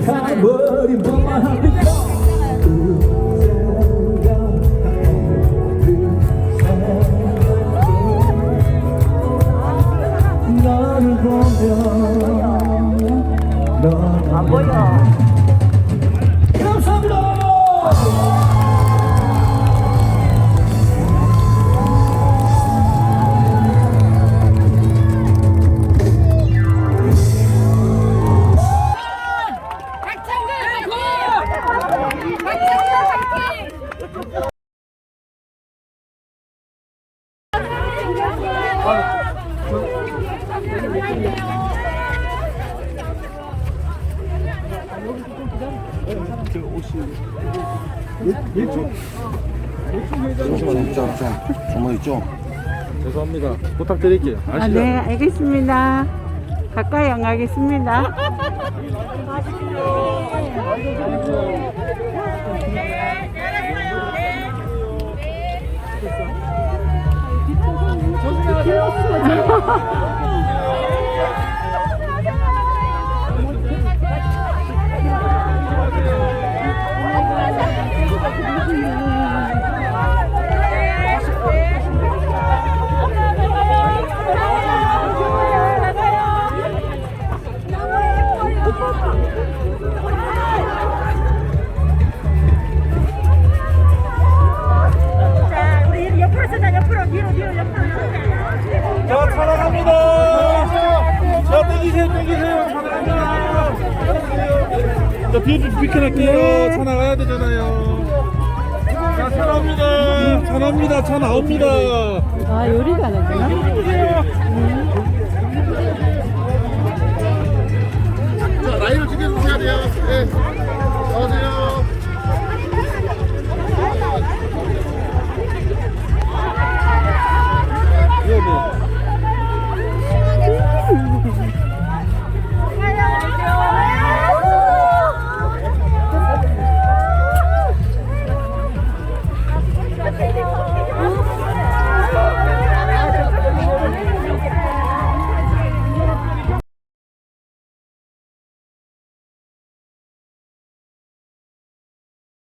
가버린 뭐만 합니까 너를 보면 너안 보여 잠시만요. 자, 자, 정말 있죠? 죄송합니다. 부탁드릴게요. 아, 네, 알겠습니다. 가까이 안 가겠습니다. 자 차나갑니다. 자 땡기세요 땡기세요. 차나갑니다 자좀 비켜낼게요. 차 나가야 되잖아요. 자 차 나옵니다. 차 나옵니다. 차 나옵니다. 아, 요리가 나구나. 자,